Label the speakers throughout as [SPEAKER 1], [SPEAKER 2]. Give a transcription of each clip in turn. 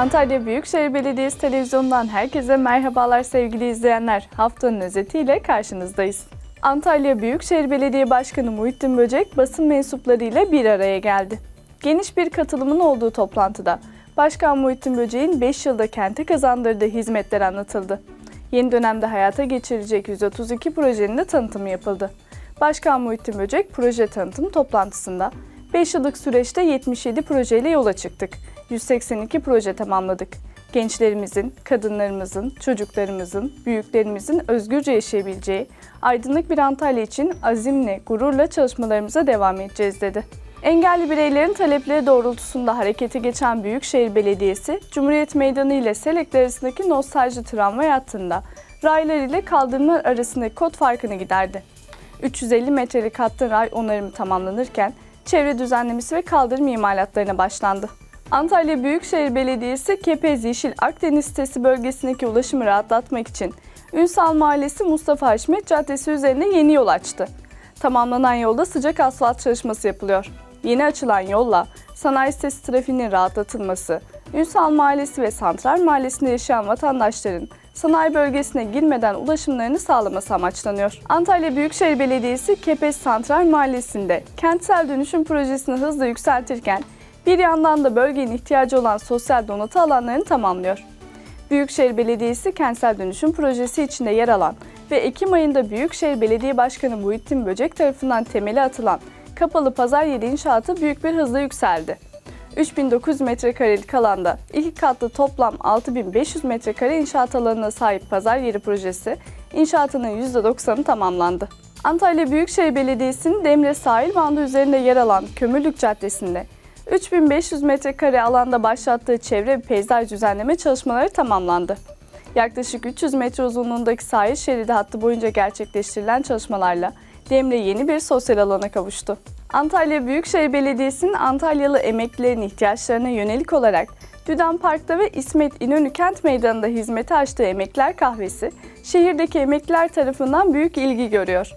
[SPEAKER 1] Antalya Büyükşehir Belediyesi Televizyonu'ndan herkese merhabalar sevgili izleyenler. Haftanın özetiyle karşınızdayız. Antalya Büyükşehir Belediye Başkanı Muhittin Böcek basın mensuplarıyla bir araya geldi. Geniş bir katılımın olduğu toplantıda Başkan Muhittin Böcek'in 5 yılda kente kazandırdığı hizmetler anlatıldı. Yeni dönemde hayata geçirilecek 132 projenin de tanıtımı yapıldı. Başkan Muhittin Böcek proje tanıtım toplantısında 5 yıllık süreçte 77 projeyle yola çıktık. 182 proje tamamladık. Gençlerimizin, kadınlarımızın, çocuklarımızın, büyüklerimizin özgürce yaşayabileceği aydınlık bir Antalya için azimle, gururla çalışmalarımıza devam edeceğiz dedi. Engelli bireylerin talepleri doğrultusunda harekete geçen Büyükşehir Belediyesi, Cumhuriyet Meydanı ile Selek arasındaki nostalji tramvay hattında raylar ile kaldırımlar arasındaki kod farkını giderdi. 350 metrelik hattın ray onarımı tamamlanırken çevre düzenlemesi ve kaldırım imalatlarına başlandı. Antalya Büyükşehir Belediyesi Kepez Yeşil Akdeniz sitesi bölgesindeki ulaşımı rahatlatmak için Ünsal Mahallesi Mustafa Haşmet Caddesi üzerine yeni yol açtı. Tamamlanan yolda sıcak asfalt çalışması yapılıyor. Yeni açılan yolla sanayi sitesi trafiğinin rahatlatılması, Ünsal Mahallesi ve Santral Mahallesi'nde yaşayan vatandaşların sanayi bölgesine girmeden ulaşımlarını sağlaması amaçlanıyor. Antalya Büyükşehir Belediyesi Kepez Santral Mahallesi'nde kentsel dönüşüm projesini hızla yükseltirken bir yandan da bölgenin ihtiyacı olan sosyal donatı alanlarını tamamlıyor. Büyükşehir Belediyesi kentsel dönüşüm projesi içinde yer alan ve Ekim ayında Büyükşehir Belediye Başkanı Muhittin Böcek tarafından temeli atılan kapalı pazar yeri inşaatı büyük bir hızla yükseldi. 3900 metrekarelik alanda iki katlı toplam 6500 metrekare inşaat alanına sahip pazar yeri projesi inşaatının %90'ı tamamlandı. Antalya Büyükşehir Belediyesi'nin Demre sahil bandı üzerinde yer alan Kömürlük Caddesi'nde 3500 metrekare alanda başlattığı çevre ve peyzaj düzenleme çalışmaları tamamlandı. Yaklaşık 300 metre uzunluğundaki sahil şeridi hattı boyunca gerçekleştirilen çalışmalarla Demre yeni bir sosyal alana kavuştu. Antalya Büyükşehir Belediyesi'nin Antalyalı emeklilerin ihtiyaçlarına yönelik olarak Düden Park'ta ve İsmet İnönü Kent Meydanı'nda hizmete açtığı Emekliler Kahvesi, şehirdeki emekliler tarafından büyük ilgi görüyor.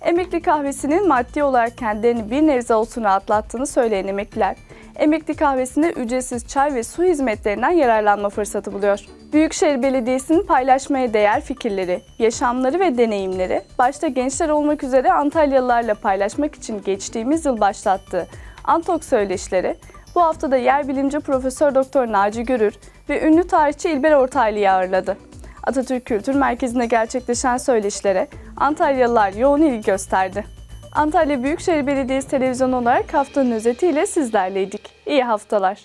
[SPEAKER 1] Emekli kahvesinin maddi olarak kendilerini bir nebze olsun rahatlattığını söyleyen emekliler, emekli kahvesinde ücretsiz çay ve su hizmetlerinden yararlanma fırsatı buluyor. Büyükşehir Belediyesi'nin paylaşmaya değer fikirleri, yaşamları ve deneyimleri, başta gençler olmak üzere Antalyalılarla paylaşmak için geçtiğimiz yıl başlattığı Antok söyleşileri, bu hafta da yer bilimci Profesör Doktor Naci Görür ve ünlü tarihçi İlber Ortaylı'yı ağırladı. Atatürk Kültür Merkezi'nde gerçekleşen söyleşilere Antalyalılar yoğun ilgi gösterdi. Antalya Büyükşehir Belediyesi televizyonu olarak haftanın özetiyle sizlerleydik. İyi haftalar.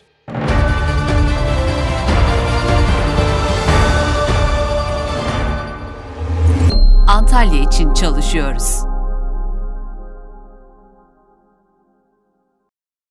[SPEAKER 2] Antalya için çalışıyoruz.